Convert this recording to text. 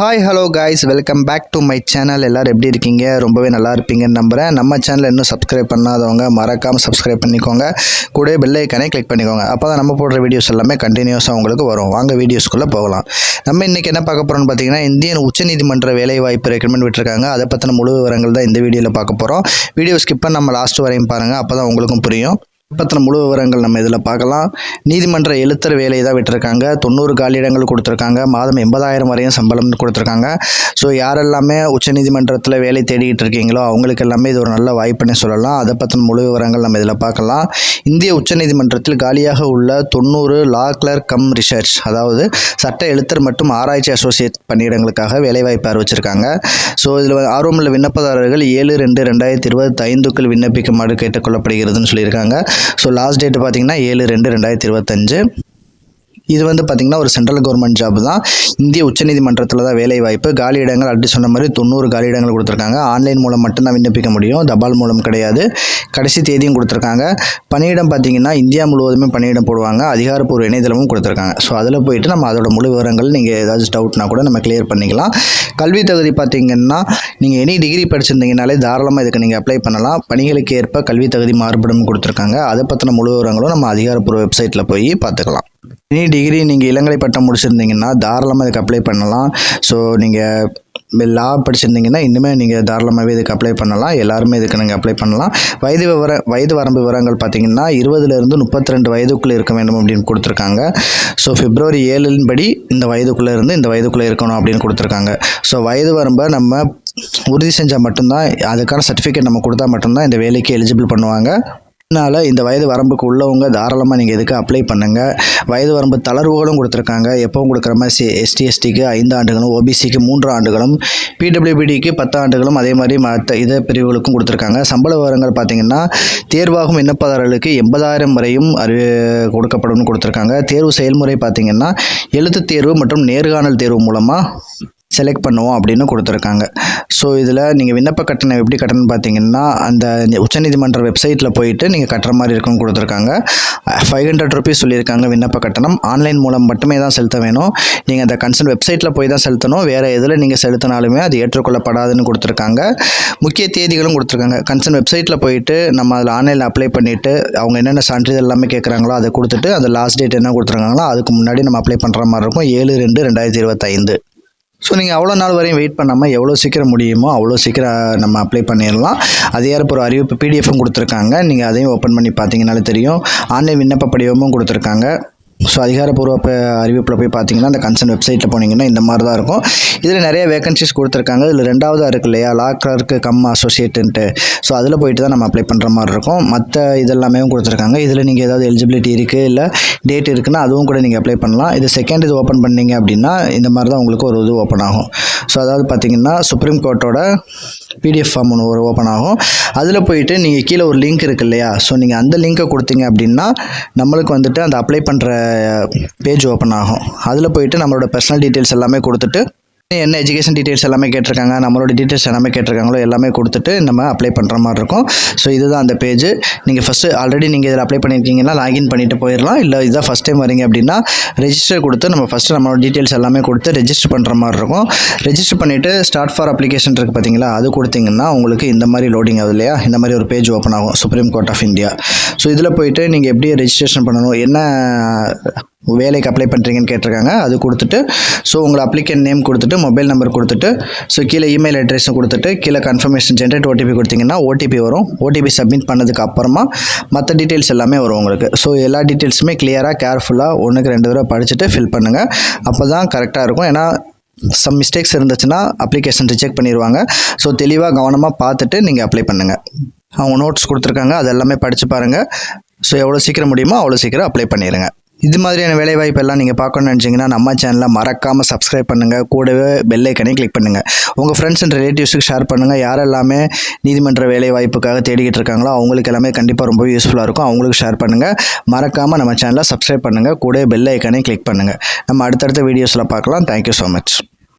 Hi hello guys welcome back to my channel எல்லோரும் எப்படி இருக்கீங்க? ரொம்பவே நல்லா இருப்பீங்கன்னு நம்புகிறேன் நம்ம சேனல் இன்னும் சப்ஸ்கிரைப் பண்ணாதவங்க மறக்காமல் சப்ஸ்கிரைப் பண்ணிக்கோங்க. கூட பெல் ஐக்கனை கிளிக் பண்ணிக்கோங்க. அப்போ தான் நம்ம போடுற வீடியோஸ் எல்லாமே கண்டினியூஸாக உங்களுக்கு வரும். வாங்க வீடியோஸ்குள்ளே போகலாம். நம்ம இன்றைக்கி என்ன பார்க்க போகிறோம்னு பார்த்தீங்கன்னா இந்தியன் உச்சநீதிமன்ற வேலைவாய்ப்பு ரெக்கமெண்ட் விட்டுருக்காங்க. அதை பற்றின முழு விவரங்கள் தான் இந்த வீடியோவில் பார்க்க போகிறோம் வீடியோ ஸ்கிப் பண்ண நம்ம லாஸ்ட் வரையும் பாருங்கள் அப்போ தான் உங்களுக்கும் புரியும். பற்றின முழு விவரங்கள் நம்ம இதில் பார்க்கலாம். நீதிமன்ற எழுத்தர் வேலையை தான் விட்டுருக்காங்க. தொண்ணூறு காலியிடங்கள் கொடுத்துருக்காங்க. மாதம் எண்பதாயிரம் வரையும் சம்பளம் கொடுத்துருக்காங்க. ஸோ யாரெல்லாமே உச்சநீதிமன்றத்தில் வேலை தேடிக்கிட்டு இருக்கீங்களோ அவங்களுக்கு எல்லாமே இது ஒரு நல்ல வாய்ப்புன்னு சொல்லலாம். அதை பற்றின முழு விவரங்கள் நம்ம இதில் பார்க்கலாம். இந்திய உச்சநீதிமன்றத்தில் காலியாக உள்ள தொண்ணூறு லா கிளர்க் கம் ரிசர்ச் அதாவது சட்ட எழுத்தர் மற்றும் ஆராய்ச்சி அசோசியேட் பணியிடங்களுக்காக வேலைவாய்ப்பு அறிவிச்சிருக்காங்க. ஸோ இதில் ஆர்வமுள்ள விண்ணப்பதாரர்கள் ஏழு ரெண்டு ரெண்டாயிரத்தி இருபத்தி ஐந்துக்குள் விண்ணப்பிக்குமாறு கேட்டுக்கொள்ளப்படுகிறதுன்னு சொல்லியிருக்காங்க. ஸோ லாஸ்ட் டேட்டு பார்த்தீங்கன்னா ஏழு ரெண்டு ரெண்டாயிரத்தி இருபத்தஞ்சு. இது வந்து பார்த்திங்கன்னா ஒரு சென்ட்ரல் கவர்மெண்ட் ஜாப் தான். இந்திய உச்சநீதிமன்றத்தில் தான் வேலை வாய்ப்பு காலி இடங்கள் அப்படி சொன்ன மாதிரி தொண்ணூறு காலி இடங்கள் கொடுத்துருக்காங்க. ஆன்லைன் மூலம் மட்டும்தான் விண்ணப்பிக்க முடியும். தபால் மூலம் கிடையாது. கடைசி தேதியும் கொடுத்துருக்காங்க. பணியிடம் பார்த்திங்கன்னா இந்தியா முழுவதுமே பணியிடம் போடுவாங்க. அதிகாரப்பூர்வ இணையதளமும் கொடுத்துருக்காங்க. ஸோ அதில் போயிட்டு நம்ம அதோட முழு விவரங்கள் நீங்கள் ஏதாச்சும் டவுட்னா கூட நம்ம கிளியர் பண்ணிக்கலாம். கல்வி தகுதி பார்த்திங்கன்னா நீங்கள் எனி டிகிரி படிச்சிருந்தீங்கனாலே தாராளமாக இதுக்கு நீங்கள் அப்ளை பண்ணலாம். பணிகளுக்கு ஏற்ப கல்வி தகுதி மாறுபடும் கொடுத்துருக்காங்க. அதை பற்றின முழு விவரங்களும் நம்ம அதிகாரப்பூர்வ வெப்சைட்டில் போய் பார்த்துக்கலாம். இனி டிகிரி நீங்கள் இளங்கலை பட்டம் முடிச்சிருந்தீங்கன்னா தாராளமாக இதுக்கு அப்ளை பண்ணலாம். ஸோ நீங்கள் லா படிச்சிருந்தீங்கன்னா இன்னுமே நீங்கள் தாராளமாகவே இதுக்கு அப்ளை பண்ணலாம். எல்லாருமே இதுக்கு நீங்கள் அப்ளை பண்ணலாம். வயது விவர வயது வரம்பு விவரங்கள் பார்த்தீங்கன்னா இருபதுலேருந்து முப்பத்தி ரெண்டு வயதுக்குள்ளே இருக்க வேண்டும் அப்படின்னு கொடுத்துருக்காங்க. ஸோ பிப்ரவரி ஏழின் படி இந்த வயதுக்குள்ளே இருந்து இந்த வயதுக்குள்ளே இருக்கணும் அப்படின்னு கொடுத்துருக்காங்க. ஸோ வயது வரம்பை நம்ம உறுதி செஞ்சால் மட்டும்தான் அதுக்கான சர்டிஃபிகேட் நம்ம கொடுத்தா மட்டும்தான் இந்த வேலைக்கு எலிஜிபிள் பண்ணுவாங்க. அதனால் இந்த வயது வரம்புக்கு உள்ளவங்க தாராளமாக நீங்கள் இதுக்கு அப்ளை பண்ணுங்கள் வயது வரம்பு தளர்வுகளும் கொடுத்துருக்காங்க. எப்பவும் கொடுக்குற மாதிரி சி எஸ்டி எஸ்டிக்கு ஐந்து ஆண்டுகளும் ஓபிசிக்கு மூன்று ஆண்டுகளும் பிடபிள்யூபிடிக்கு பத்து ஆண்டுகளும் அதே மாதிரி மற்ற இத பிரிவுகளுக்கும் கொடுத்துருக்காங்க. சம்பள விவரங்கள் பார்த்திங்கன்னா தேர்வாகும் விண்ணப்பதாரர்களுக்கு எண்பதாயிரம் வரையும் அறிவி கொடுக்கப்படும் கொடுத்துருக்காங்க. தேர்வு செயல்முறை பார்த்திங்கன்னா எழுத்து தேர்வு மற்றும் நேர்காணல் தேர்வு மூலமாக செலக்ட் பண்ணுவோம் அப்படின்னு கொடுத்துருக்காங்க. ஸோ இதில் நீங்கள் விண்ணப்ப கட்டணம் எப்படி கட்டணம் பார்த்தீங்கன்னா அந்த உச்சநீதிமன்ற வெப்சைட்டில் போயிட்டு நீங்கள் கட்டுற மாதிரி இருக்கும் கொடுத்துருக்காங்க. ஃபைவ் ஹண்ட்ரட் ருபீஸ் சொல்லியிருக்காங்க விண்ணப்ப கட்டணம். ஆன்லைன் மூலம் மட்டுமே தான் செலுத்த வேணும். நீங்கள் அந்த கன்சர்ன் வெப்சைட்டில் போய் தான் செலுத்தணும். வேறு எதில் நீங்கள் செலுத்தினாலுமே அது ஏற்றுக்கொள்ளப்படாதுன்னு கொடுத்துருக்காங்க. முக்கிய தேதிகளும் கொடுத்துருக்காங்க. கன்சர்ன் வெப்சைட்டில் போயிட்டு நம்ம அதில் ஆன்லைனில் அப்ளை பண்ணிவிட்டு அவங்க என்னென்ன சான்றிதழ் எல்லாமே கேட்குறாங்களோ அதை கொடுத்துட்டு அந்த லாஸ்ட் டேட் என்ன கொடுத்துருக்காங்களோ அதுக்கு முன்னாடி நம்ம அப்ளை பண்ணுற மாதிரி இருக்கும். ஏழு ரெண்டு ரெண்டாயிரத்தி இருபத்தைந்து. ஸோ நீங்கள் அவ்வளோ நாள் வரையும் வெயிட் பண்ணாமல் எவ்வளோ சீக்கிரம் முடியுமோ அவ்வளோ சீக்கிரம் நம்ம அப்ளை பண்ணிடலாம். அது இப்போ ஒரு அறிவிப்பு பிடிஎஃப்பும் கொடுத்துருக்காங்க. நீங்கள் அதையும் ஓப்பன் பண்ணி பார்த்தீங்கனாலே தெரியும். ஆன்லைன் விண்ணப்ப படிவமும் கொடுத்துருக்காங்க. ஸோ அதிகாரப்பூர்வ அறிவிப்பில் போய் பார்த்தீங்கன்னா அந்த கன்சர்ன் வெப்சைட்டில் போனீங்கன்னா இந்த மாதிரி தான் இருக்கும். இதில் நிறைய வேகன்சிஸ் கொடுத்துருக்காங்க. இதில் ரெண்டாவதாக இருக்குது இல்லையா? லா கிளர்க்கு கம் அசோசியேட்டுன்ட்டு ஸோ அதில் போயிட்டு தான் நம்ம அப்ளை பண்ணுற மாதிரி இருக்கும். மற்ற இதெல்லாமே கொடுத்துருக்காங்க. இதில் நீங்கள் ஏதாவது எலிஜிபிலிட்டி இருக்குது இல்லை டேட் இருக்குன்னா அதுவும் கூட நீங்கள் அப்ளை பண்ணலாம். இது செகண்ட் இது ஓப்பன் பண்ணீங்க அப்படின்னா இந்த மாதிரி தான் உங்களுக்கு ஒரு இது ஓப்பன் ஆகும். ஸோ அதாவது பார்த்தீங்கன்னா சுப்ரீம் கோர்ட்டோட பிடிஎஃப் ஃபார்ம் ஒன்று ஒரு ஓப்பன் ஆகும். அதில் போயிட்டு நீங்கள் கீழே ஒரு லிங்க் இருக்குது இல்லையா? ஸோ நீங்கள் அந்த லிங்க்கை கொடுத்தீங்க அப்படின்னா நம்மளுக்கு வந்துட்டு அந்த அப்ளை பண்ணுற பேஜ் ஓப்பன் ஆகும். அதில் போயிட்டு நம்மளோட பர்சனல் டீட்டெயில்ஸ் எல்லாமே கொடுத்துட்டு என்ன எஜுகேஷன் டீட்டெயில்ஸ் எல்லாமே கேட்டிருக்காங்க நம்மளோட டீட்டெயில்ஸ் எல்லாமே கேட்டிருக்காங்களோ எல்லாமே கொடுத்துட்டு நம்ம அப்ளை பண்ணுற மாதிரி இருக்கும். ஸோ இதுதான் அந்த பேஜ் நீங்கள் ஃபஸ்ட்டு ஆல்ரெடி நீங்கள் இதில் அப்ளை பண்ணியிருக்கீங்கன்னா லாகின் பண்ணிவிட்டு போயிடலாம் இல்லை இதுதான் ஃபஸ்ட் டைம் வரீங்க அப்படின்னா ரெஜிஸ்டர் கொடுத்து நம்ம ஃபஸ்ட்டு நம்மளோட டீட்டெயில்ஸ் எல்லாமே கொடுத்து ரெஜிஸ்டர் பண்ணுற மாதிரி இருக்கும். ரெஜிஸ்டர் பண்ணிவிட்டு ஸ்டார்ட் ஃபார் அப்ளிகேஷன் இருக்குது பார்த்தீங்களா அது கொடுத்தீங்கன்னா உங்களுக்கு இந்த மாதிரி லோடிங் ஆகுது இல்லையா? இந்த மாதிரி ஒரு பேஜ் ஓப்பன் ஆகும் Supreme Court of India so இதில் போயிட்டு நீங்கள் எப்படி ரெஜிஸ்ட்ரேஷன் பண்ணணும் என்ன வேலைக்கு அப்ளை பண்ணுறீங்கன்னு கேட்டிருக்காங்க. அது கொடுத்துட்டு ஸோ உங்களை அப்ளிகேன் நேம் கொடுத்துட்டு மொபைல் நம்பர் கொடுத்துட்டு ஸோ கீழே இமெயில் அட்ரஸும் கொடுத்துட்டு கீழே கன்ஃபர்மேஷன் ஜென்ரேட் ஓடிபி கொடுத்தீங்கன்னா ஓடிபி வரும். ஓடிபி சப்மிட் பண்ணதுக்கு அப்புறமா மற்ற டீட்டெயில்ஸ் எல்லாமே வரும் உங்களுக்கு. ஸோ எல்லா டீட்டெயில்ஸுமே கிளியராக கேர்ஃபுல்லாக ஒன்றுக்கு ரெண்டு தடவை படிச்சுட்டு ஃபில் பண்ணுங்கள் அப்போ தான் கரெக்டாக இருக்கும். ஏன்னா சம் மிஸ்டேக்ஸ் இருந்துச்சுன்னா அப்ளிகேஷன் ரிஜெக்ட் பண்ணிடுவாங்க ஸோ தெளிவாக கவனமாக பார்த்துட்டு நீங்கள் அப்ளை பண்ணுங்கள் அவங்க நோட்ஸ் கொடுத்துருக்காங்க. அது எல்லாமே படித்து பாருங்கள் ஸோ எவ்வளோ சீக்கிரம் முடியுமோ அவ்வளோ சீக்கிரம் அப்ளை பண்ணிடுங்க இது மாதிரியான வேலைவாய்ப்பு எல்லாம் நீங்கள் பார்க்கணும்னு நினச்சிங்கன்னா நம்ம சேனலில் மறக்காமல் சப்ஸ்கிரைப் பண்ணுங்கள் கூடவே பெல் கிளிக் பண்ணுங்கள் உங்கள் ஃப்ரெண்ட்ஸ் அண்ட் ரிலேட்டிவ்ஸுக்கு ஷேர் பண்ணுங்கள் யாரெல்லாமே நீதிமன்ற வேலைவாய்ப்புக்காக தேடிக்கிட்டு இருக்காங்களோ அவங்களுக்கு எல்லாமே கண்டிப்பாக ரொம்ப யூஸ்ஃபுல்லாக இருக்கும். அவங்களுக்கு ஷேர் பண்ணுங்கள் மறக்காமல் நம்ம சேனலை சப்ஸ்கிரைப் பண்ணுங்கள் கூடவே பெல்லைக்கனே கிளிக் பண்ணுங்கள் நம்ம அடுத்தடுத்த வீடியோஸில் பார்க்கலாம். Thank you so much